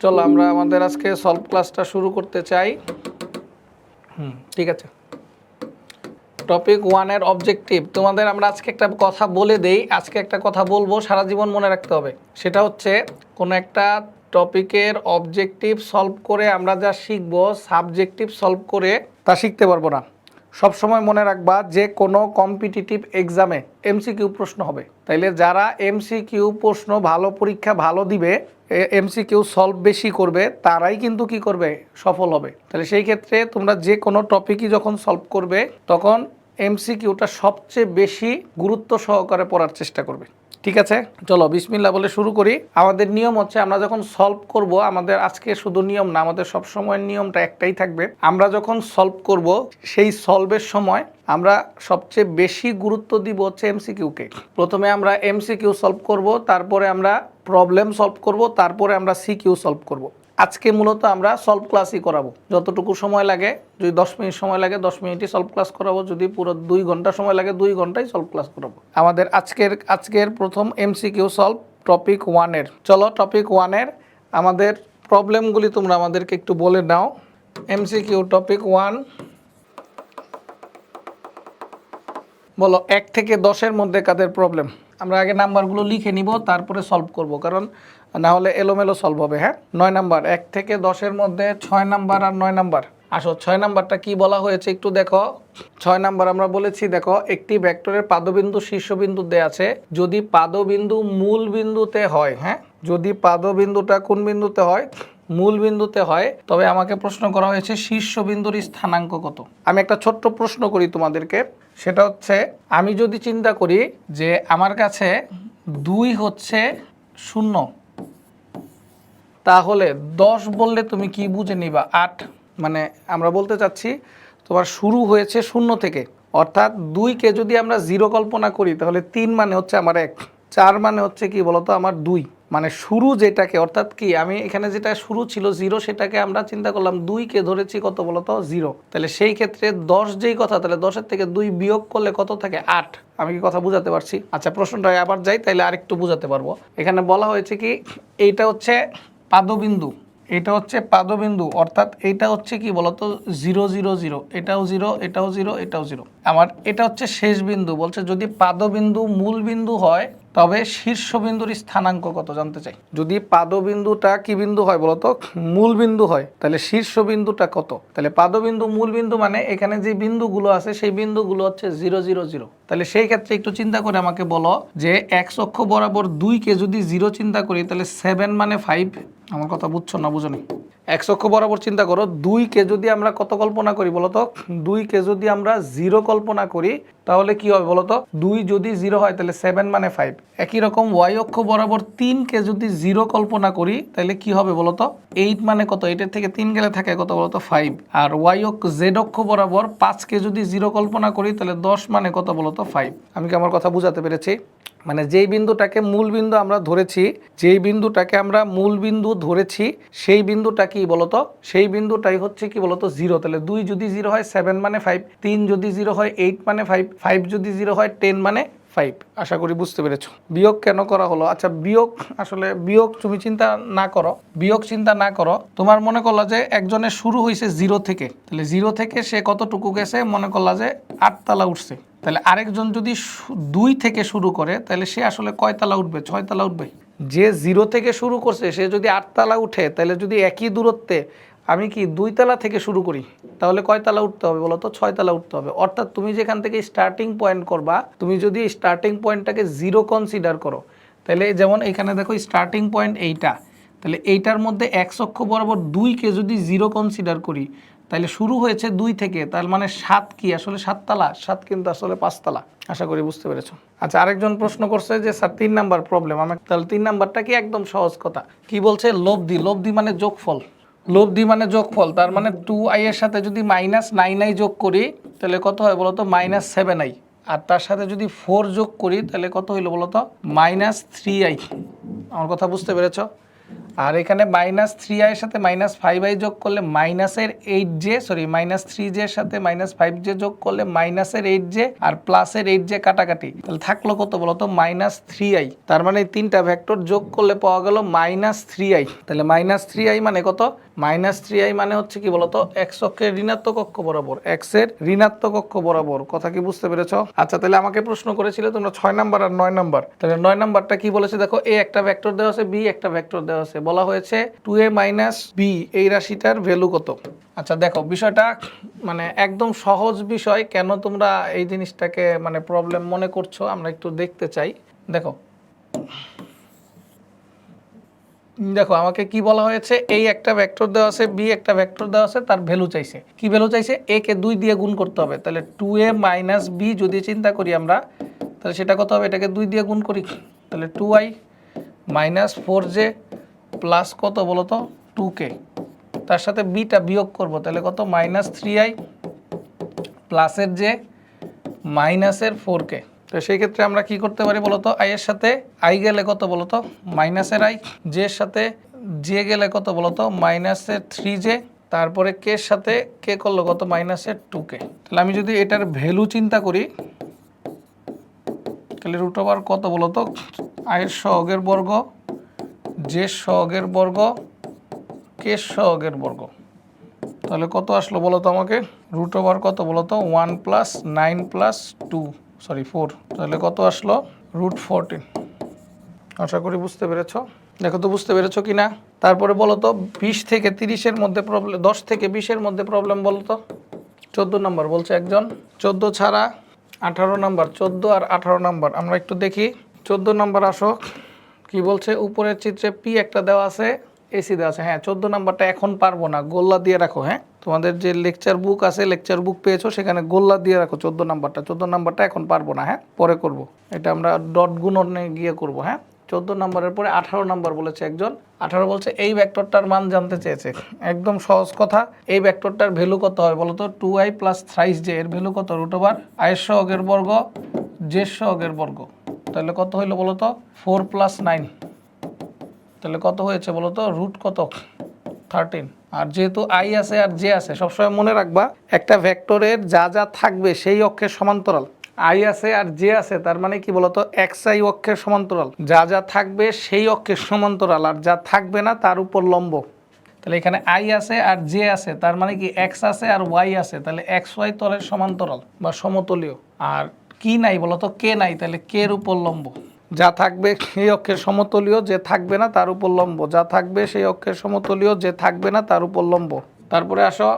চলো, আমরা আমাদের আজকে সলভ ক্লাসটা শুরু করতে চাই। হুম, ঠিক আছে। টপিক ওয়ানের অবজেক্টিভ তোমাদের আমরা আজকে একটা কথা বলে দেই। আজকে একটা কথা বলব, সারা জীবন মনে রাখতে হবে। সেটা হচ্ছে, কোনো একটা টপিকের অবজেক্টিভ সলভ করে আমরা যা শিখব সাবজেক্টিভ সলভ করে তা শিখতে পারব না। সব সময় মনে রাখবা যে কোনো কম্পিটিটিভ এক্সামে এমসিকিউ প্রশ্ন হবে। তাইলে যারা এমসিকিউ প্রশ্ন ভালো পরীক্ষা ভালো দিবে এমসিকিউ সলভ বেশি করবে, তারাই কিন্তু কি করবে? সফল হবে। তাহলে সেই ক্ষেত্রে তোমরা যে কোনো টপিকই যখন সলভ করবে, তখন এমসিকিউটা সবচেয়ে বেশি গুরুত্ব সহকারে পড়ার চেষ্টা করবে। ঠিক আছে? চলো বিসমিল্লা বলে শুরু করি। আমাদের নিয়ম হচ্ছে, আমরা যখন সলভ করব, আমাদের আজকে শুধু নিয়ম না, আমাদের সব সময় নিয়মটা একটাই থাকবে। আমরা যখন সলভ করব, সেই সলভের সময় আমরা সবচেয়ে বেশি গুরুত্ব দিব হচ্ছে এমসিকিউকে। প্রথমে আমরা এমসিকিউ সলভ করব, তারপরে আমরা প্রবলেম সলভ করব, তারপরে আমরা সিকিউ সলভ করব। আজকে মূলত আমরা সলভ ক্লাসই করাবো। যতটুকু সময় লাগে, যদি দশ মিনিট সময় লাগে, দশ মিনিটই সলভ ক্লাস করাবো। যদি পুরো দুই ঘণ্টা সময় লাগে, দুই ঘন্টাই সলভ ক্লাস করাবো। আমাদের আজকের আজকের প্রথম এমসিকিউ সলভ টপিক ওয়ানের চলো টপিক ওয়ানের আমাদের প্রবলেমগুলি তোমরা আমাদেরকে একটু বলে নাও। এমসিকিউ টপিক ওয়ান বলো, এক থেকে দশের মধ্যে কাদের প্রবলেম আমরা আগে নাম্বারগুলো লিখে নিব, তারপরে সলভ করব, কারণ না হলে এলোমেলো সলভ হবে হ্যাঁ? নয় নাম্বার, এক থেকে দশের মধ্যে ছয় নাম্বার আর নয় নাম্বার। আসো, ছয় নাম্বারটা কি বলা হয়েছে একটু দেখো। ছয় নাম্বার আমরা বলেছি, দেখো, একটি ভেক্টরের পাদবিন্দু শীর্ষবিন্দু দেয়া আছে, যদি পাদবিন্দু মূল বিন্দুতে হয় হ্যাঁ? যদি পাদবিন্দুটা কোন বিন্দুতে হয়? মূল বিন্দুতে হয়। তবে আমাকে প্রশ্ন করা হয়েছে, শীর্ষবিন্দুর স্থানাঙ্ক কত? আমি একটা ছোট্ট প্রশ্ন করি তোমাদেরকে। সেটা হচ্ছে, আমি যদি চিন্তা করি যে আমার কাছে দুই হচ্ছে শূন্য, তাহলে দশ বললে তুমি কি বুঝে নিবা? আট মানে আমরা বলতে চাচ্ছি তোমার শুরু হয়েছে শূন্য থেকে, অর্থাৎ দুইকে যদি আমরা জিরো কল্পনা করি, তাহলে তিন মানে হচ্ছে আমার এক। চার মানে হচ্ছে কি বলতো আমার দুই। মানে শুরু যেটাকে, অর্থাৎ কি আমি এখানে যেটা শুরু ছিল জিরো সেটাকে আমরা চিন্তা করলাম দুইকে ধরেছি কত বলতো? জিরো তাহলে সেই ক্ষেত্রে দশ যেই কথা, তাহলে দশের থেকে দুই বিয়োগ করলে কত থাকে? আট। আমি কি কথা বুঝাতে পারছি? আচ্ছা প্রশ্নটা আবার যাই তাহলে আরেকটু বুঝাতে পারব। এখানে বলা হয়েছে কি, এইটা হচ্ছে পাদবিন্দু। এটা হচ্ছে পাদবিন্দু, অর্থাৎ এইটা হচ্ছে কি বলতো? জিরো জিরো জিরো এটাও জিরো এটাও জিরো এটাও জিরো আমার এটা হচ্ছে শেষ বিন্দু। বলছে যদি পাদবিন্দু মূল বিন্দু হয় তবে শীর্ষবিন্দুর স্থানাঙ্ক কত জানতে চাই? যদি পাদবিন্দুটা কি বিন্দু হয় বলতো? মূল বিন্দু হয়, তাহলে শীর্ষবিন্দুটা কত? তাহলে পাদবিন্দু মূল বিন্দু মানে এখানে যে বিন্দুগুলো আছে, সেই বিন্দুগুলো হচ্ছে জিরো জিরো জিরো। তাহলে সেই ক্ষেত্রে একটু চিন্তা করে আমাকে বলো যে, এক অক্ষ বরাবর দুইকে যদি জিরো চিন্তা করি, তাহলে সেভেন মানে ফাইভ আমার কথা বুঝছ না বুঝনি এক অক্ষ বরাবর চিন্তা করো দুইকে যদি আমরা কত কল্পনা করি বলতো দুইকে যদি আমরা জিরো কল্পনা করি, তাহলে কি হবে বলতো দুই যদি জিরো হয়, তাহলে সেভেন মানে ফাইভ। একই রকম ওয়াই অক্ষ বরাবর তিনকে যদি জিরো কল্পনা করি, তাহলে কি হবে বলতো এইট মানে কত? এইটের থেকে তিন গেলে থাকে কত বলতো ফাইভ। আর ওয়াই অক্ষ জেড অক্ষ বরাবর পাঁচকে যদি জিরো কল্পনা করি, তাহলে দশ মানে কত বলতো ফাইভ। আমি কি আমার কথা বুঝাতে পেরেছি? মানে যেই বিন্দুটাকে মূল বিন্দু আমরা ধরেছি, যেই বিন্দুটাকে আমরা মূল বিন্দু ধরেছি, সেই বিন্দুটা কি বলতো, সেই বিন্দুটাই হচ্ছে কি বলতো জিরো তাহলে দুই যদি জিরো হয় সেভেন মানে ফাইভ তিন যদি জিরো হয় এইট মানে ফাইভ ফাইভ যদি জিরো হয় টেন মানে ফাইভ, আশা করি বুঝতে পেরেছ। বিয়োগ কেন করা হলো? আচ্ছা বিয়োগ আসলে বিয়োগ তুমি চিন্তা না করো। বিয়োগ চিন্তা না করো। তোমার মনে করল যে একজনের শুরু হয়েছে জিরো থেকে। তাহলে জিরো থেকে সে কতটুকু গেছে? মনে করলা যে আটতলা উঠছে। তাহলে আরেকজন যদি দুই থেকে শুরু করে, তাহলে সে আসলে কয়তলা উঠবে? ছয়তলা উঠবে যে জিরো থেকে শুরু করছে, সে যদি আটতলা উঠে, তাহলে যদি একই দূরত্বে আমি কি দুই তলা থেকে শুরু করি? তাহলে কয়তলা উঠতে হবে বলো তো? ছয়তলা উঠতে হবে। অর্থাৎ তুমি যেখান থেকে স্টার্টিং পয়েন্ট করবা, তুমি যদি স্টার্টিং পয়েন্টটাকে জিরো কনসিডার করো, তাহলে যেমন এখানে দেখো স্টার্টিং পয়েন্ট এইটা, তাহলে এইটার মধ্যে এক অক্ষ বরাবর দুইকে যদি জিরো কনসিডার করি, তাহলে শুরু হয়েছে দুই থেকে, তার মানে সাত কি? আসলে সাততলা? সাত কিন্তু আসলে পাঁচতলা, আশা করি বুঝতে পেরেছ। আচ্ছা আরেকজন প্রশ্ন করছে যে, স্যার, তিন নাম্বার প্রবলেম আমি তাহলে তিন নাম্বারটা কি একদম সহজ কথা? কি বলছে? লব্ধি। লব্ধি মানে যোগফল। লব্ধি মানে যোগফল, তার মানে টু আই এর সাথে যদি মাইনাস নাইন আই যোগ করি, তাহলে কত হয় বলতো? মাইনাস সেভেন আই আর তার সাথে যদি ফোর যোগ করি, তাহলে কত হইল বলতো? মাইনাস থ্রি আই আমার কথা বুঝতে পেরেছ? আর এখানে মাইনাস থ্রি আই সাথে মাইনাস ফাইভ আই যোগ করলে মাইনাসের eight J sorry minus three J সাথে মাইনাস ফাইভ জে যোগ করলে মাইনাসের এইট জে আর প্লাসের এইট জে কাটাকাটি। তাহলে থাকল কত বলতো? মাইনাস থ্রি আই তার মানে তিনটা ভেক্টর যোগ করলে পাওয়া গেল মাইনাস থ্রি আই তাহলে মাইনাস থ্রি আই মানে কত? মাইনাস থ্রি আই মানে হচ্ছে কি বলতো? এক্স অক্ষের ঋণাত্মক অক্ষ বরাবর। এক্সের ঋণাত্মক অক্ষ বরাবর। কথা কি বুঝতে পেরেছ? আচ্ছা তাহলে আমাকে প্রশ্ন করেছিলে তোমরা ছয় নাম্বার আর নয় নাম্বার। তাহলে নয় নাম্বারটা কি বলেছে? দেখো, এ একটা ভেক্টর দেওয়া আছে, বি একটা ভেক্টর দেওয়া আছে। বলা হয়েছে টু এ মাইনাস বি, এই রাশিটার ভ্যালু কত? আচ্ছা দেখো, বিষয়টা মানে একদম সহজ বিষয়। কেন তোমরা এই জিনিসটাকে মানে প্রবলেম মনে করছ? আমরা একটু দেখতে চাই। দেখো দেখো, আমাকে কি বলা হয়েছে? এই একটা ভেক্টর দেওয়া আছে বি একটা ভেক্টর দেওয়া আছে, তার ভ্যালু চাইছে। কি ভ্যালু চাইছে? এ কে দুই দিয়ে গুণ করতে হবে। তাহলে টু এ মাইনাস বি যদি চিন্তা করি আমরা, তাহলে সেটা কত হবে? এটাকে দুই দিয়ে গুণ করি তাহলে two I minus four J plus কত বলো তো? টু কে তার সাথে বিটা বিয়োগ করব, তাহলে কত? মাইনাস থ্রি আই প্লাসের যে মাইনাসের ফোর কে তো সেই ক্ষেত্রে আমরা কি করতে পারি বলতো? আই এর সাথে আই গেলে কত বলতো? মাইনাসের আই জে এর সাথে জে গেলে কত বলতো? মাইনাসের থ্রি জে তারপরে কে সাথে কে করল কত? মাইনাসের টু কে তাহলে আমি যদি এটার ভ্যালু চিন্তা করি, তাহলে রুট ওভার কত বলতো? আয়ের সহগের বর্গ জে সহগের বর্গ কে সহগের বর্গ। তাহলে কত আসলো বলো তো আমাকে? রুট ওভার কত বলো তো one plus nine plus two sorry four তাহলে কত আসলো? রুট ফোরটিন আশা করি বুঝতে পেরেছ। দেখো তো বুঝতে পেরেছ কি না তারপরে বলো তো, বিশ থেকে তিরিশের মধ্যে প্রবলেম দশ থেকে বিশের মধ্যে প্রবলেম বলো তো। চোদ্দ নম্বর বলছে একজন। চোদ্দ ছাড়া আঠারো নাম্বার চোদ্দ আর আঠারো নাম্বার আমরা একটু দেখি। চোদ্দ নাম্বার আসো। কি বলছে? উপরের চিত্রে পি একটা দেওয়া আছে। এসি দেওয়া আছে। হ্যাঁ চোদ্দ নাম্বারটা এখন পারব না। গোল্লা দিয়ে রাখো হ্যাঁ? তোমাদের যে লেকচার বুক আছে লেকচার বুক পেয়েছ, সেখানে গোল্লা দিয়ে রাখো চোদ্দ নাম্বারটা। চোদ্দ নাম্বারটা এখন পারব না হ্যাঁ? পরে করব। এটা আমরা ডট গুণনে গিয়ে করব হ্যাঁ? চোদ্দ নাম্বারের পরে আঠারো নাম্বার বলেছে একজন। আঠারো বলছে, এই ভেক্টরটার মান জানতে চেয়েছে। একদম সহজ কথা। এই ভেক্টরটার ভ্যালু কত হয় বলো তো two I plus thrice J এর ভ্যালু কত? রুট ওভার আয়ের সহগের বর্গ জে সহগের বর্গ। তাহলে কত হইল বলো তো ফোর প্লাস নাইন তাহলে কত হয়েছে বলো তো? রুট কত? থার্টিন আর যেহেতু আই আছে আর জে আছে, সবসময় মনে রাখবা, একটা ভেক্টরের যা যা থাকবে সেই অক্ষের সমান্তরাল। আই আছে আর জে আছে, তার মানে কি বলতো এক্স আই অক্ষের সমান্তরাল। যা যা থাকবে সেই অক্ষের সমান্তরাল, আর যা থাকবে না তার উপর লম্ব। তাহলে এখানে আই আছে আর জে আছে, তার মানে কি এক্স আছে আর ওয়াই আছে? তাহলে এক্স ওয়াই তলের সমান্তরাল বা সমতলীয়। আর কি নাই বলতো কে নাই, তাহলে কে এর উপর লম্ব। যা থাকবে সেই অক্ষের সমতলীয় যে থাকবে না তার উপর লম্ব। যা থাকবে সেই অক্ষের সমতলীয় যে থাকবে না তার উপর লম্ব। তারপরে আসো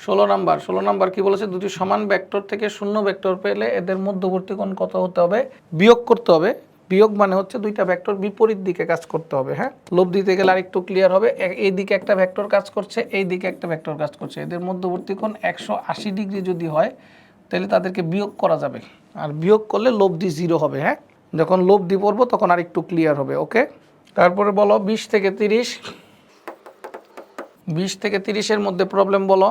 ষোলো নাম্বার। ষোলো নাম্বার কি বলেছে? দুটি সমান ভেক্টর থেকে শূন্য ভেক্টর পেলে এদের মধ্যবর্তী কোণ কত হতে হবে? বিয়োগ করতে হবে। বিয়োগ মানে হচ্ছে দুইটা ভেক্টর বিপরীত দিকে কাজ করতে হবে হ্যাঁ? লোভ দিতে গেলে আরেকটু ক্লিয়ার হবে। এই দিকে একটা ভেক্টর কাজ করছে এই দিকে একটা ভেক্টর কাজ করছে। এদের মধ্যবর্তী কোণ একশো আশি ডিগ্রি যদি হয়, তাহলে তাদেরকে বিয়োগ করা যাবে। আর বিয়োগ করলে লব্ধি জিরো হবে হ্যাঁ? যখন লোভ লব্ধি পড়ব তখন আর একটু ক্লিয়ার হবে ওকে তারপরে বলো বিশ থেকে তিরিশ। বিশ থেকে তিরিশের মধ্যে প্রবলেম বলো।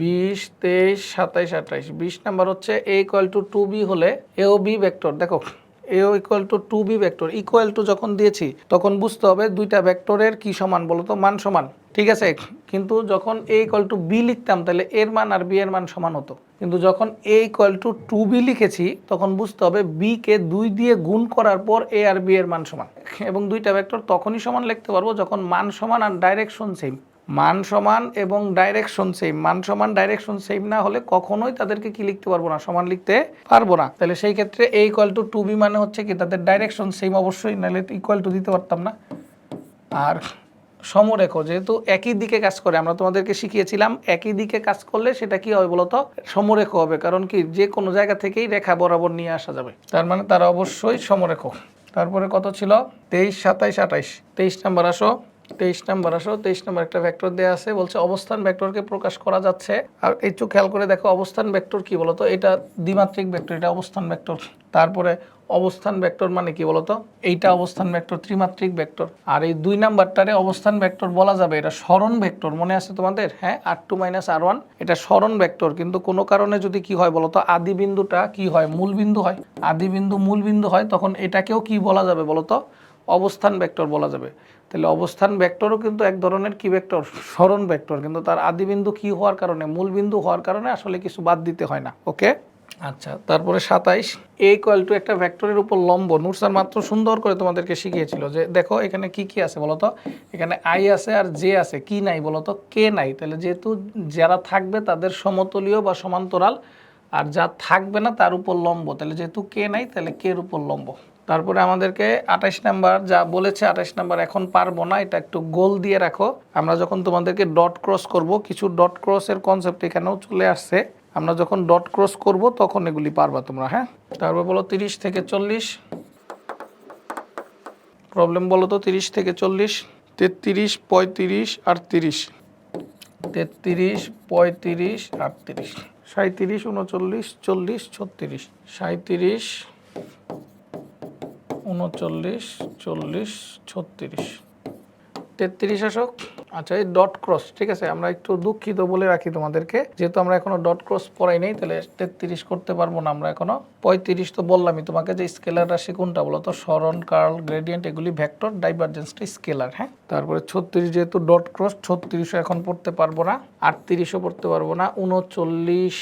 বিশ, তেইশ, সাতাইশ, আঠাইশ। বিশ নাম্বার হচ্ছে A equal to two B হলে এও বি ভেক্টর দেখো এও equal to two B vector equal to যখন দিয়েছি, তখন বুঝতে হবে দুইটা ভেক্টরের কি সমান বলো তো, মান সমান, ঠিক আছে? কিন্তু যখন এ ইকুয়াল টু বি লিখতাম, তাহলে এর মান আর বি এর মান সমান হতো। কিন্তু যখন A equal to two B লিখেছি, তখন বুঝতে হবে বি কে দুই দিয়ে গুণ করার পর এ আর বি এর মান সমান। এবং দুইটা ভেক্টর তখনই সমান লিখতে পারব যখন মান সমান আর ডাইরেকশন সেম মান সমান এবং ডাইরেকশন সেম মান সমান ডাইরেকশন সেম না হলে কখনোই তাদেরকে কি লিখতে পারব না, সমান লিখতে পারব না। তাহলে সেই ক্ষেত্রে A equal to two B মানে হচ্ছে কি, তাদের ডাইরেকশন সেম অবশ্যই, নাহলে ইকুয়াল টু দিতে পারতাম না। আর সমরেখ যেহেতু একই দিকে কাজ করে, আমরা তোমাদেরকে শিখিয়েছিলাম একই দিকে কাজ করলে সেটা কি হবে বলতো? সমরেখ হবে, কারণ কি যে কোনো জায়গা থেকেই রেখা বরাবর নিয়ে আসা যাবে। তার মানে তারা অবশ্যই সমরেখ তারপরে কত ছিল? তেইশ, সাতাইশ, আঠাইশ। তেইশ নাম্বার আসো, তেইশ নাম্বার আসো, তেইশ নাম্বার একটা ভেক্টর দেওয়া আছে, বলছে অবস্থান ভেক্টরকে প্রকাশ করা যাচ্ছে। আর একটু খেয়াল করে দেখো, অবস্থান ভেক্টর কি বলতো? এটা দ্বিমাত্রিক ভেক্টর, এটা অবস্থান ভেক্টর। তারপরে অবস্থান ভেক্টর মানে কি বলতো? এইটা অবস্থান ভেক্টর ত্রিমাত্রিক ভেক্টর আর এই দুই নাম্বারটারে অবস্থান ভেক্টর বলা যাবে। এটা স্মরণ ভেক্টর মনে আছে তোমাদের? হ্যাঁ? আর টু মাইনাস আর ওয়ান এটা স্মরণ ভেক্টর কিন্তু কোনো কারণে যদি কি হয় বলতো, আদি বিন্দুটা কি হয়? মূল বিন্দু হয়। আদি বিন্দু, মূল বিন্দু হয়, তখন এটাকেও কি বলা যাবে বলতো? অবস্থান ভেক্টর বলা যাবে। তাহলে অবস্থান ভেক্টরও কিন্তু এক ধরনের কি ভেক্টর স্মরণ ভেক্টর কিন্তু তার আদিবিন্দু কি হওয়ার কারণে? মূল বিন্দু হওয়ার কারণে আসলে কিছু বাদ দিতে হয় না। ওকে আচ্ছা তারপরে সাতাইশ এ ইকুয়াল টু একটা ভেক্টরের উপর লম্ব। নুরসার মাত্র সুন্দর করে তোমাদেরকে শিখিয়েছিল যে, দেখো এখানে কি কি আছে বলতো? এখানে আই আছে আর জে আছে, কি নাই বলতো? কে নাই। তাহলে যেহেতু যারা থাকবে তাদের সমতলীয় বা সমান্তরাল, আর যা থাকবে না তার উপর লম্ব। তাহলে যেহেতু কে নাই, তাহলে কের উপর লম্ব। তারপরে আমাদেরকে আঠাশ নাম্বার যা বলেছে আঠাশ নাম্বার এখন পারব না, এটা একটু গোল দিয়ে রাখো। আমরা যখন তোমাদেরকে ডট ক্রস করব, কিছু ডট ক্রসের কনসেপ্ট এখানেও চলে আসছে। আমরা যখন ডট ক্রস করব, তখন এগুলি পারবা তোমরা হ্যাঁ? তারপর বলো তিরিশ থেকে চল্লিশ। প্রবলেম বলো তো তিরিশ থেকে চল্লিশ, তেত্রিশ, পঁয়ত্রিশ আটত্রিশ তেত্রিশ, পঁয়ত্রিশ আটত্রিশ সাঁত্রিশ উনচল্লিশ, চল্লিশ, ছত্রিশ। সাঁত্রিশ উনচল্লিশ, চল্লিশ, ছত্রিশ। তেত্রিশ আসক। আচ্ছা এই ডট ক্রস ঠিক আছে? আমরা একটু দুঃখিত বলে রাখি তোমাদেরকে। যেহেতু আমরা এখনও ডট ক্রস পড়াই নেই, তাহলে তেত্রিশ করতে পারব না আমরা এখনও। পঁয়ত্রিশ তো বললামই তোমাকে যে স্কেলার রাশি কোনটা বলো তো সরণ কার্ল গ্রেডিয়েন্ট এগুলি ভেক্টর ডাইভারজেন্সটা স্কেলার হ্যাঁ? তারপরে ছত্রিশ যেহেতু ডট ক্রস ছত্রিশও এখন পড়তে পারব না, আটত্রিশও পড়তে পারব না, উনচল্লিশ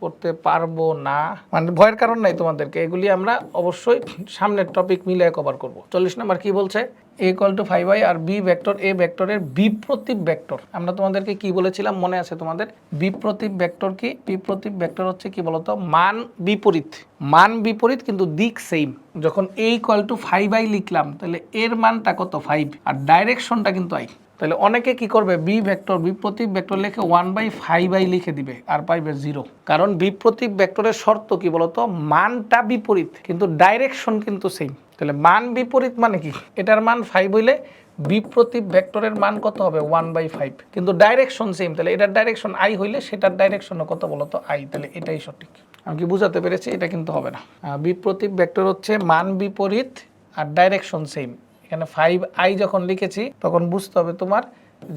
পড়তে পারব না। মানে ভয়ের কারণ নাই তোমাদেরকে, এগুলি আমরা অবশ্যই সামনের টপিক মিলিয়ে কভার করব। চল্লিশ নাম্বার কি বলছে? A equal to five I R B vector A ভেক্টরের বিপ্রতীপ ভেক্টর আমরা তোমাদেরকে কি বলেছিলাম? মনে আছে তোমাদের? বিপ্রতীপ ভেক্টর কি? বিপ্রতীপ ভেক্টর হচ্ছে কি বলতো? মান বিপরীত। মান বিপরীত কিন্তু দিক সেম যখন A equal to five I লিখলাম, তাহলে এর মানটা কত? ফাইভ আর ডাইরেকশনটা কিন্তু আই তাহলে অনেকে কি করবে? বি ভেক্টর বিপ্রতীপ ভেক্টর লিখে ওয়ান বাই ফাইভ আই লিখে দিবে আর পাইবে জিরো কারণ বিপ্রতীপ ভেক্টরের শর্ত কি বলতো? মানটা বিপরীত কিন্তু ডাইরেকশন কিন্তু সেম তাহলে মান বিপরীত মানে কি? এটার মান ফাইভ হইলে বিপ্রতীপ ভেক্টরের মান কত হবে? ওয়ান বাই ফাইভ কিন্তু ডাইরেকশন সেম তাহলে এটার ডাইরেকশন আই হইলে সেটার ডাইরেকশনও কত বলতো? আই তাহলে এটাই সঠিক। আমি কি বুঝাতে পেরেছি? এটা কিন্তু হবে না। আহ, বিপ্রতীপ ভেক্টর হচ্ছে মান বিপরীত আর ডাইরেকশন সেম এখানে ফাইভ আই যখন লিখেছি, তখন বুঝতে হবে তোমার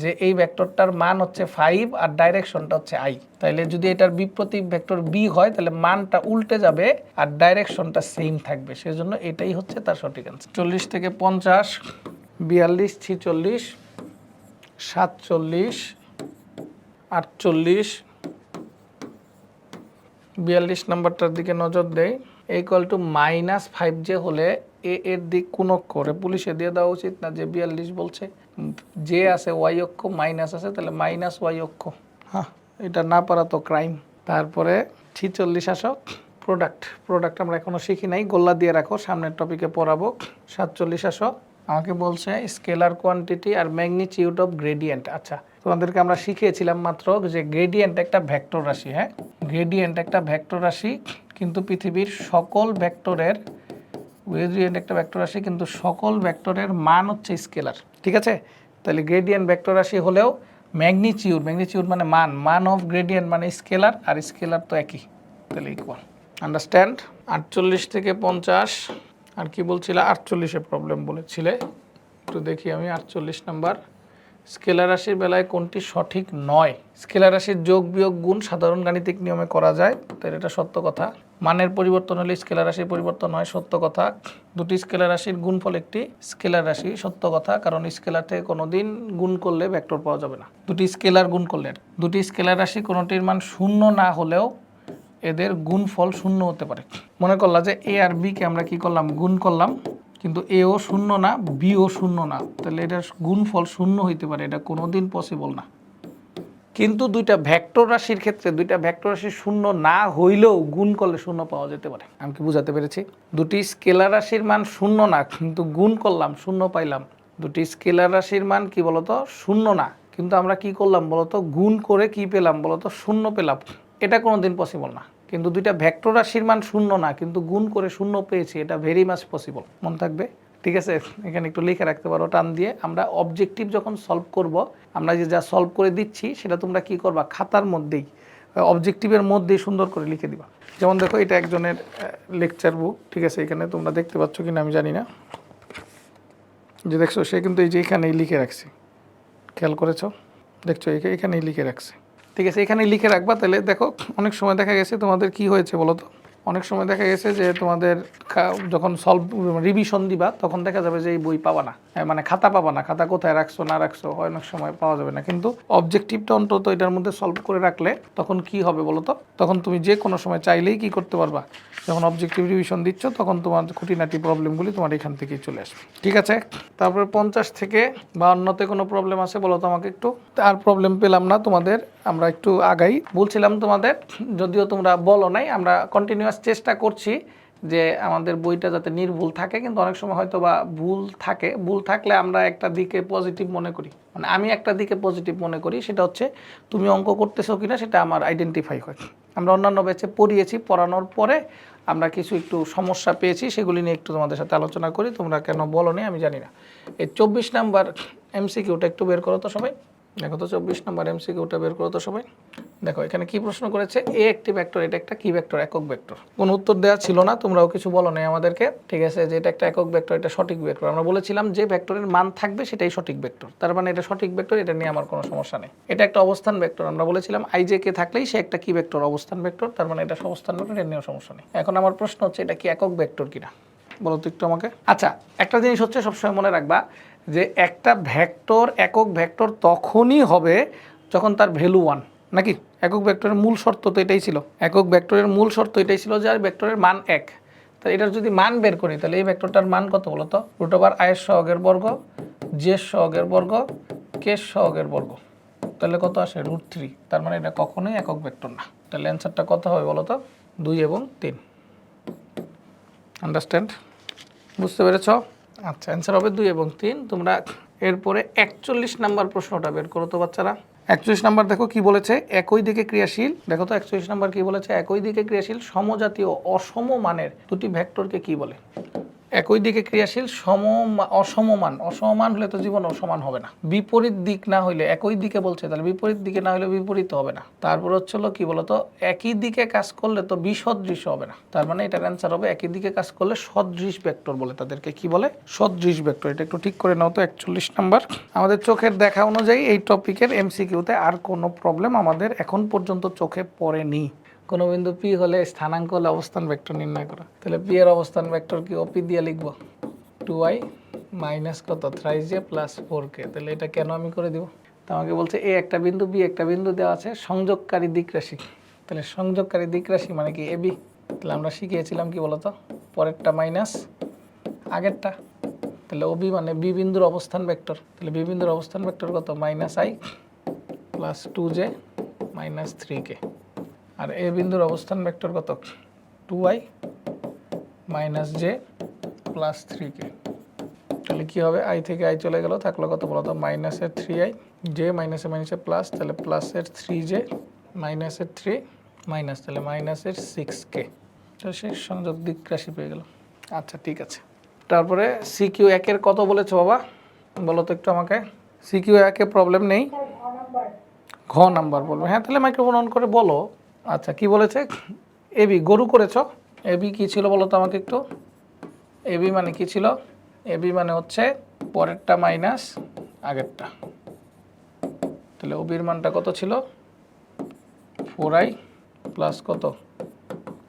যে এই ভেক্টরটার মান হচ্ছে ফাইভ আর ডাইরেকশনটা হচ্ছে আই তাইলে যদি এটার বিপ্রতীপ ভেক্টর বি হয় তাহলে মানটা উল্টে যাবে আর ডাইরেকশনটা সেম থাকবে। সেজন্য এটাই হচ্ছে তার সঠিক অ্যান্সার চল্লিশ থেকে পঞ্চাশ, বিয়াল্লিশ, ছিচল্লিশ, সাতচল্লিশ, আটচল্লিশ, বিয়াল্লিশ নাম্বারটার দিকে নজর দেয় ইকুয়াল টু মাইনাস ফাইভ যে হলে এ, এর দিক কোন করে। পুলিশে দিয়ে দেওয়া উচিত না যে বিয়াল্লিশ বলছে। যে আছে ওয়াই অক্ষ, মাইনাস আছে, তাহলে মাইনাস ওয়াই অক্ষ। হ্যাঁ এটা না পারা তো ক্রাইম। তারপরে ছিচল্লিশ আসক প্রোডাক্ট প্রোডাক্ট আমরা এখনও শিখি নাই। গোল্লা দিয়ে রাখো, সামনের টপিকে পড়াবো। সাতচল্লিশ আসো। আমাকে বলছে স্কেলার কোয়ান্টিটি আর ম্যাগনিচিউড অফ গ্রেডিয়েন্ট আচ্ছা তোমাদেরকে আমরা শিখিয়েছিলাম মাত্র যে গ্রেডিয়েন্ট একটা ভেক্টর রাশি হ্যাঁ? গ্রেডিয়েন্ট একটা ভেক্টর রাশি, কিন্তু পৃথিবীর সকল ভেক্টরের গ্রেডিয়েন্ট একটা ভেক্টর রাশি, কিন্তু সকল ভেক্টরের মান হচ্ছে স্কেলার, ঠিক আছে? তাহলে গ্রেডিয়েন্ট ভেক্টর রাশি হলেও ম্যাগনিচিউড ম্যাগনিচিউড মানে মান মান অফ গ্রেডিয়েন্ট মানে স্কেলার, আর স্কেলার তো একই, তাহলে ইকুয়াল আন্ডারস্ট্যান্ড আটচল্লিশ থেকে পঞ্চাশ, আর কি বলছিলে? আটচল্লিশে প্রবলেম বলেছিলে। একটু দেখি আমি, আটচল্লিশ নাম্বার স্কেলার রাশির বেলায় কোনটি সঠিক নয়? স্কেলার রাশির যোগ বিয়োগ গুণ সাধারণ গাণিতিক নিয়মে করা যায়, তাহলে এটা সত্য কথা। মানের পরিবর্তন হলে স্কেলার রাশির পরিবর্তন হয়, সত্য কথা। দুটি স্কেলার রাশির গুণফল একটি, স্কেলার রাশি সত্য কথা, কারণ স্কেলার থেকে কোনো দিন গুণ করলে ভেক্টর পাওয়া যাবে না। দুটি স্কেলার গুণ করলে, দুটি স্কেলার রাশি কোনোটির মান শূন্য না হলেও এদের গুণফল শূন্য হতে পারে। মনে করলাম যে এ আর বিকে আমরা কি করলাম? গুণ করলাম, কিন্তু এও শূন্য না বিও শূন্য না। তাহলে এটার গুণফল শূন্য হইতে পারে, এটা কোনোদিন পসিবল না। কিন্তু দুইটা ভেক্টর রাশির ক্ষেত্রে দুইটা ভেক্টর রাশি শূন্য না হইলেও গুণ করলে শূন্য পাওয়া যেতে পারে। আমি কি বুঝাতে পেরেছি? দুটি স্কেলার রাশির মান শূন্য না, কিন্তু গুণ করলাম, শূন্য পাইলাম। দুটি স্কেলার রাশির মান কি বলতো? শূন্য না, কিন্তু আমরা কি করলাম বলতো? গুণ করে কি পেলাম বলতো? শূন্য পেলাম। এটা কোনো দিন পসিবল না। কিন্তু দুইটা ভেক্টর রাশির মান শূন্য না, কিন্তু গুণ করে শূন্য পেয়েছি, এটা ভেরি মাচ পসিবল মন থাকবে? ঠিক আছে? এখানে একটু লিখে রাখতে পারো, টান দিয়ে। আমরা অবজেক্টিভ যখন সলভ করব, আমরা যে যা সলভ করে দিচ্ছি, সেটা তোমরা কি করবা? খাতার মধ্যেই অবজেক্টিভের মধ্যেই সুন্দর করে লিখে দিবা। যেমন দেখো, এটা একজনের লেকচার বুক ঠিক আছে? এখানে তোমরা দেখতে পাচ্ছ কিনা আমি জানি না। যে দেখছ, সে কিন্তু এই যে এখানেই লিখে রাখছে। খেয়াল করেছ? দেখছ, এখা- এখানেই লিখে রাখছে। ঠিক আছে? এখানেই লিখে রাখবা, তাহলে দেখো, অনেক সময় দেখা গেছে তোমাদের কি হয়েছে বলো তো? অনেক সময় দেখা গেছে যে তোমাদের যখন সলভ রিভিশন দিবা, তখন দেখা যাবে যে এই বই পাবা না। মানে খাতা পাবা না, খাতা কোথায় রাখছো, না রাখছো, অনেক সময় পাওয়া যাবে না। কিন্তু অবজেক্টিভটা অন্তত এটার মধ্যে সলভ করে রাখলে তখন কি হবে বলো তো? তখন তুমি যে কোনো সময় চাইলেই কি করতে পারবা? যখন অবজেক্টিভ রিভিশন দিচ্ছ, তখন তোমার খুঁটিনাটি প্রবলেমগুলি তোমার এখান থেকেই চলে আসবে। ঠিক আছে? তারপরে পঞ্চাশ থেকে বা অন্যতে কোনো প্রবলেম আছে বলো তো আমাকে একটু? আর প্রবলেম পেলাম না তোমাদের, আমরা একটু আগাই। বলছিলাম তোমাদের, যদিও তোমরা বলো নাই, আমরা কন্টিনিউয়াস চেষ্টা করছি। যে আমাদের বইটা যাতে নির্ভুল থাকে, কিন্তু অনেক সময় হয়তো বা ভুল থাকে। ভুল থাকলে আমরা একটা দিকে পজিটিভ মনে করি। মানে আমি একটা দিকে পজিটিভ মনে করি, সেটা হচ্ছে তুমি অঙ্ক করতেছো কিনা সেটা আমার আইডেন্টিফাই হয়। আমরা অন্যান্য ব্যাচে পড়িয়েছি, পড়ানোর পরে আমরা কিছু একটু সমস্যা পেয়েছি, সেগুলি নিয়ে একটু তোমাদের সাথে আলোচনা করি। তোমরা কেন বলো নি, আমি জানি না। এই চব্বিশ নাম্বার এমসিকিউটা একটু বের করো তো সবাই। দেখো তো, চব্বিশ নাম্বার এমসিকিউটা বের করো তো সবাই। দেখো, এখানে কি প্রশ্ন করেছে? এ একটি ভেক্টর এটা একটা কি ভেক্টর একক ভেক্টর কোন উত্তর দেওয়া ছিল না, তোমরাও কিছু বলো নাই আমাদেরকে। ঠিক আছে, যে এটা একটা একক ভেক্টর এটা সঠিক ভেক্টর আমরা বলেছিলাম যে ভেক্টরের মান থাকবে সেটাই সঠিক ভেক্টর তার মানে এটা সঠিক ভেক্টর এটা নিয়ে আমার কোনো সমস্যা নেই। এটা একটা অবস্থান ভেক্টর আমরা বলেছিলাম আই জে কে থাকলেই সে একটা কি ভেক্টর অবস্থান ভেক্টর তার মানে এটা অবস্থান ভেক্টর এটা নিয়েও সমস্যা নেই। এখন আমার প্রশ্ন হচ্ছে, এটা কি একক ভেক্টর কিনা? বলো তো একটু আমাকে। আচ্ছা একটা জিনিস হচ্ছে সবসময় মনে রাখবা যে একটা ভ্যাক্টর একক ভ্যাক্টর তখনই হবে যখন তার ভ্যালু ওয়ান, নাকি? একক ভেক্টরের মূল শর্ত তো এটাই ছিল। একক ভেক্টরের মূল শর্ত এটাই ছিল যে আর ভেক্টরের মান এক। তো এটার যদি মান বের করি, তাহলে এই ভেক্টরটার মান কত বলো তো? রুট ওভার আয়ের সহগের বর্গ, জে সহগের বর্গ, কে সহগের বর্গ। তাহলে কত আসে? Root three. তার মানে এটা কখনোই একক ভেক্টর না। তাহলে অ্যান্সারটা কত হবে বলো তো? দুই এবং তিন। আন্ডারস্ট্যান্ড বুঝতে পেরেছ? আচ্ছা অ্যান্সার হবে দুই এবং তিন। তোমরা এরপরে একচল্লিশ নাম্বার প্রশ্নটা বের করো তো বাচ্চারা। একচল্লিশ নাম্বার দেখো কি বলেছে? একই দিকে ক্রিয়াশীল। দেখো তো একচল্লিশ নাম্বার কি বলেছে? একই দিকে ক্রিয়াশীল, সমজাতীয় অসম মানের দুটি ভ্যাক্টরকে কি বলে? একই দিকে ক্রিয়াশীল সম অসমমান। অসমমান হলে তো জীবন অসমান হবে না। বিপরীত দিক না হইলে, একই দিকে বলছে, তাহলে বিপরীত দিকে না হলে বিপরীত হবে না। তারপর হচ্ছে কি বলতো, একই দিকে কাজ করলে তো বিসদৃশ হবে না। তার মানে এটার অ্যান্সার হবে, একই দিকে কাজ করলে সদৃশ ভেক্টর বলে তাদেরকে কি বলে? সদৃশ ভেক্টর এটা একটু ঠিক করে নাও তো, একচল্লিশ নাম্বার। আমাদের চোখের দেখা অনুযায়ী এই টপিকের এমসিকিউতে আর কোনো প্রবলেম আমাদের এখন পর্যন্ত চোখে পড়েনি। কোনো বিন্দু পি হলে স্থানাঙ্ক হলে অবস্থান ভেক্টর নির্ণয় করা। তাহলে পি এর অবস্থান ভেক্টর কি? ওপি দিয়ে লিখব। টু আই মাইনাস কত? Three J plus four K তাহলে এটা কেন আমি করে দিব? তো আমাকে বলছে এ একটা বিন্দু বি একটা বিন্দু দেওয়া আছে সংযোগকারী দিক রাশি। তাহলে সংযোগকারী দিক রাশি মানে কি? এ বি তাহলে আমরা শিখিয়েছিলাম কি বলতো? পরেরটা মাইনাস আগেরটা। তাহলে ও বি মানে বি বিন্দুর অবস্থান ভেক্টর তাহলে বি বিন্দুর অবস্থান ভেক্টর কত? Minus I plus two J minus three K R A বিন্দুর অবস্থান ভেক্টর কত two I minus J plus three K তাহলে কী হবে? আই থেকে আই চলে গেল, থাকল কত বলতো মাইনাসের থ্রি আই জে মাইনাসে মাইনাসে প্লাস তাহলে প্লাসের থ্রি জে মাইনাসের থ্রি মাইনাস তাহলে মাইনাসের সিক্স কে তো সে সংযোগ দিক রাশি পেয়ে গেল। আচ্ছা ঠিক আছে। তারপরে সিকিউ একের কত বলেছ বাবা? বলো তো একটু আমাকে। সিকিউ একে প্রবলেম নেই। ঘ নাম্বার বলবে। হ্যাঁ তাহলে মাইক্রোফোন অন করে বলো। আচ্ছা কি বলেছে? এবি, গরু করেছ? এবি কি ছিল বলো তো আমাকে একটু? এবি মানে কি ছিল? এবি মানে হচ্ছে পরেরটা মাইনাস আগেরটা। তাহলে ওবির মানটা কত ছিল? ফোর আই প্লাস কত?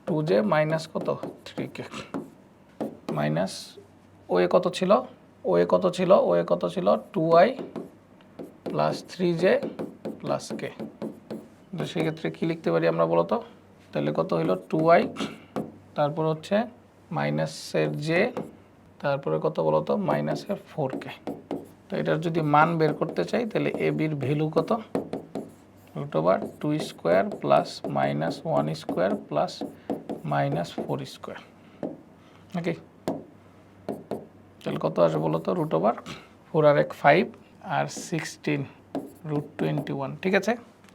টু জে মাইনাস কত? Three K minus O A কত ছিল? ও এ কত ছিল? ও এ কত ছিল? Two I plus three J plus K তো সেক্ষেত্রে কী লিখতে পারি আমরা বলতো? তাহলে কত হইল? টু আই তারপর হচ্ছে মাইনাসের জে তারপরে কত বলতো? মাইনাসের ফোর কে তো এটার যদি মান বের করতে চাই, তাহলে এ বির ভ্যালু কত? Root over two square plus minus one square plus minus four square নাকি তাহলে কত আসবে বলো তো রুট ওভার ফোর আর এক ফাইভ আর সিক্সটিন রুট টোয়েন্টি ওয়ান ঠিক আছে?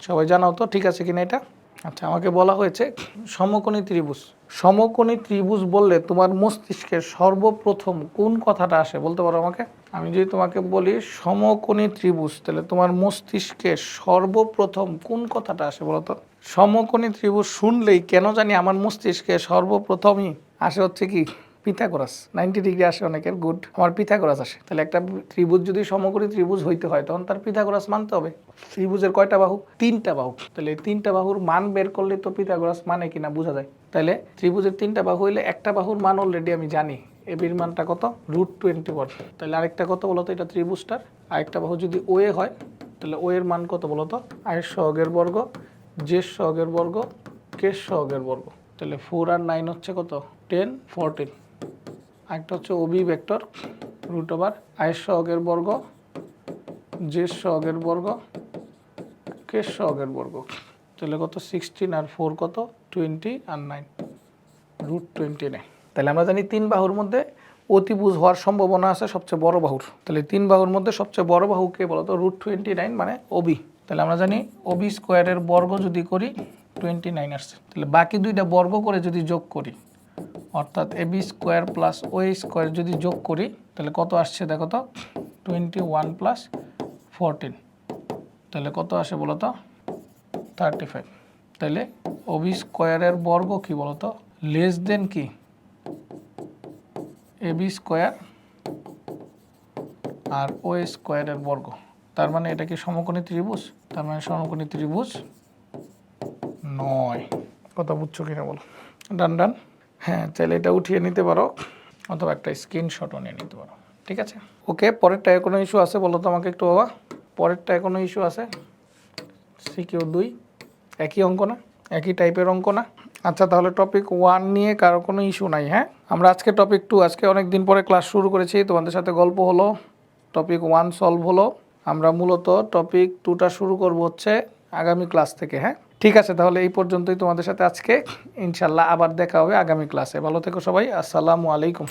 সবাই জানাও তো, ঠিক আছে কিনা এটা? আচ্ছা আমাকে বলা হয়েছে সমকোণী ত্রিভুজ। সমকোণী ত্রিভুজ বললে তোমার মস্তিষ্কে সর্বপ্রথম কোন কথাটা আসে বলতে পারো আমাকে? আমি যদি তোমাকে বলি সমকোণী ত্রিভুজ, তাহলে তোমার মস্তিষ্কে সর্বপ্রথম কোন কথাটা আসে বলো তো? সমকোণী ত্রিভুজ শুনলেই কেন জানি আমার মস্তিষ্কে সর্বপ্রথমই আসে হচ্ছে কি? পিথাগোরাস নাইনটি ডিগ্রি আসে অনেকের গুড আমার পিথাগোরাস আসে। তাহলে একটা ত্রিভুজ যদি সমকোণী ত্রিভুজ হইতে হয়, তখন তার পিথাগোরাস মানতে হবে। ত্রিভুজের কয়টা বাহু? তিনটা বাহু। তাহলে তিনটা বাহুর মান বের করলে তো পিথাগোরাস মানে কিনা বোঝা যায়। তাহলে ত্রিভুজের তিনটা বাহু হইলে একটা বাহুর মান অলরেডি আমি জানি। এবির মানটা কত? রুট টোয়েন্টি ওয়ান তাহলে আরেকটা কত বলো তো এটা ত্রিভুজটার। আরেকটা বাহু যদি ওয়ে হয়, তাহলে ও এর মান কত বলো তো আয়ের সহগের বর্গ জের সহগের বর্গ কের সহগের বর্গ। তাহলে ফোর আর নাইন হচ্ছে কত? টেন ফোরটিন আরেকটা হচ্ছে ওবি ভেক্টর রুট ওভার আয়ের সহগের বর্গ জের সহগের বর্গ কের সহগের বর্গ। তাহলে কত? সিক্সটিন আর ফোর কত? টোয়েন্টি আর নাইন রুট টোয়েন্টি নাইন তাহলে আমরা জানি তিন বাহুর মধ্যে অতিভুজ হওয়ার সম্ভাবনা আছে সবচেয়ে বড় বাহুর। তাহলে তিন বাহুর মধ্যে সবচেয়ে বড় বাহু কে বলতো? রুট টোয়েন্টি নাইন মানে ওবি তাহলে আমরা জানি ওবি স্কোয়ারের বর্গ যদি করি টোয়েন্টি নাইন আসছে। তাহলে বাকি দুইটা বর্গ করে যদি যোগ করি অর্থাৎ A B square plus O square যদি যোগ করি, তাহলে কত আসছে দেখো তো? টোয়েন্টি ওয়ান প্লাস ফোরটিন তাহলে কত আসে বলো তো? থার্টি ফাইভ তাহলে ওবি স্কোয়ারের বর্গ কি বলো তো? লেস দেন কি? এ বি স্কোয়ার আর ও স্কোয়ারের বর্গ। তার মানে এটা কি সমকোণী ত্রিভুজ? তার মানে সমকোণী ত্রিভুজ নয়। কথা বুঝছ কিনা বলো? ডান ডান হ্যাঁ তাহলে এটা উঠিয়ে নিতে পারো, অথবা একটা স্ক্রিনশটও নিয়ে নিতে পারো, ঠিক আছে? ওকে পরেরটায় কোনো ইস্যু আছে বলো তো আমাকে একটু বাবা। পরেরটায় কোনো ইস্যু আছে। সিকিউ দুই, একই অঙ্ক না? একই টাইপের অঙ্ক না? আচ্ছা তাহলে টপিক ওয়ান নিয়ে কারও কোনো ইস্যু নাই হ্যাঁ? আমরা আজকে টপিক টু আজকে অনেক দিন পরে ক্লাস শুরু করেছি, তোমাদের সাথে গল্প হলো টপিক ওয়ান সলভ হলো। আমরা মূলত টপিক টুটা শুরু করব হচ্ছে আগামী ক্লাস থেকে হ্যাঁ? ঠিক আছে, তাহলে এই পর্যন্তই তোমাদের সাথে আজকে। ইনশাল্লাহ আবার দেখা হবে আগামী ক্লাসে ভালো থেকো সবাই, আসসালামু আলাইকুম।